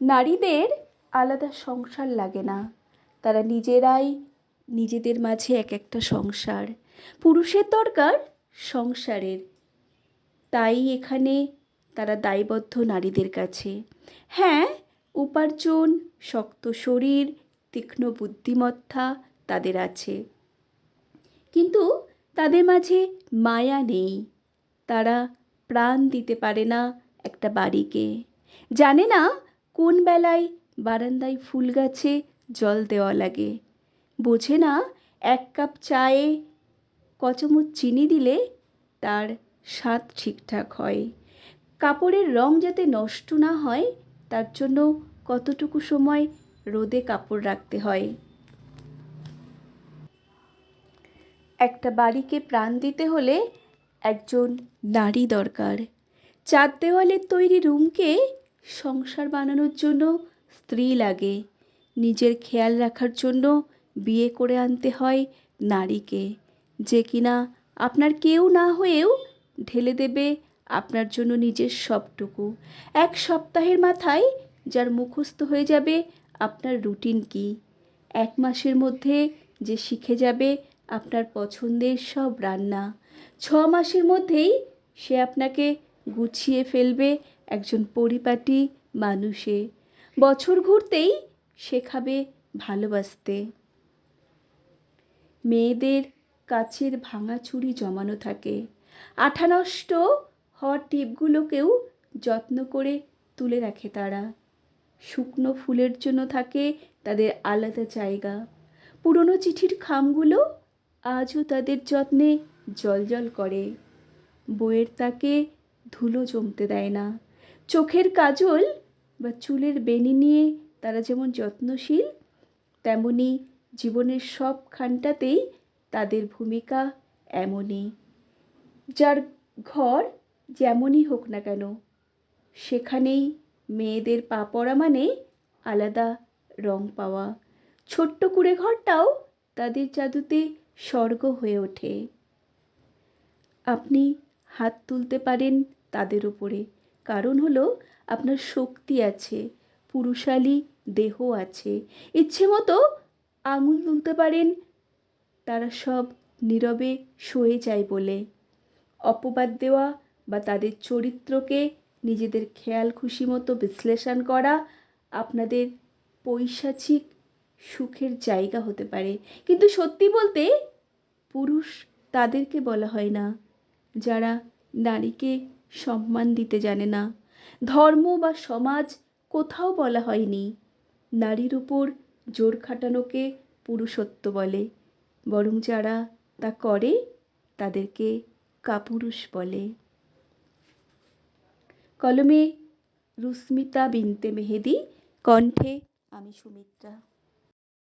নারীদের আলাদা সংসার লাগে না। তারা নিজেরাই নিজেদের মাঝে এক একটা সংসার। পুরুষের দরকার সংসারের। তাই এখানে তারা দায়বদ্ধ নারীদের কাছে। হ্যাঁ উপার্জন, শক্ত শরীর, তীক্ষ্ণ বুদ্ধিমত্তা তাদের আছে। কিন্তু তাদের মাঝে মায়া নেই। তারা প্রাণ দিতে পারে না একটা বাড়িকে। জানে না কোন বেলায় বারান্দায় ফুল গাছে জল দেওয়া লাগে? বোঝে না, এক কাপ চায়ে ক চামচ চিনি দিলে তার স্বাদ ঠিকঠাক হয়। কাপড়ের রং যাতে নষ্ট না হয়, তার জন্য কতটুকু সময় রোদে কাপড় রাখতে হয়? একটা বাড়িকে প্রাণ দিতে হলে একজন নারী দরকার। চার দেওয়ালের তৈরি রুমকে সংসার বানানোর জন্য স্ত্রী লাগে। নিজের খেয়াল রাখার জন্য বিয়ে করে আনতে হয় নারীকে। যে কিনা আপনার কেউ না হয়েও ঢেলে দেবে আপনার জন্য নিজের সবটুকু। এক সপ্তাহের মাথায় যার মুখস্থ হয়ে যাবে আপনার রুটিন কি। এক মাসের মধ্যে যে শিখে যাবে আপনার পছন্দের সব রান্না। ছ মাসের মধ্যেই সে আপনাকে গুছিয়ে ফেলবে একজন পরিপাটি মানুষে। বছর ঘুরতেই শেখাবে ভালোবাসতে। মেয়েদের কাছের ভাঙা চুড়ি জমানো থাকে। আঠা নষ্ট হওয়ার টিপগুলোকেও যত্ন করে তুলে রাখে তারা। শুকনো ফুলের জন্য থাকে তাদের আলাদা জায়গা। পুরনো চিঠির খামগুলো আজও তাদের যত্নে জল করে। বইয়ের তাকে ধুলো জমতে দেয় না। চোখের কাজল বা চুলের বেনি নিয়ে তারা যেমন যত্নশীল, তেমনি জীবনের সবখানটাতেই তাদের ভূমিকা এমনই। যার ঘর যেমনই হোক না কেন, সেখানেই মেয়েদের পা পড়া মানে আলাদা রং পাওয়া। ছোট্ট কুঁড়ে ঘরটাও তাদের জাদুতে স্বর্গ হয়ে ওঠে। আপনি হাত তুলতে পারেন তাদের উপরে। কারণ হলো আপনার শক্তি আছে, পুরুষালী দেহ আছে। ইচ্ছে মতো আঙুল তুলতে পারেন, তারা সব নীরবে সয়ে যায় বলে। অপবাদ দেওয়া বা তাদের চরিত্রকে নিজেদের খেয়াল খুশি মতো বিশ্লেষণ করা আপনাদের পৈশাচিক সুখের জায়গা হতে পারে। কিন্তু সত্যি বলতে পুরুষ তাদেরকে বলা হয় না। যারা নারীকে সম্মান দিতে জানে না। ধর্ম বা সমাজ কোথাও বলা হয়নি। নারীর উপর জোর খাটানোকে পুরুষত্ব বলে। বরং যারা তা করে, তাদেরকে কাপুরুষ বলে। কলমে রুস্মিতা বিনতে মেহেদি, কণ্ঠে আমি সুমিত্রা।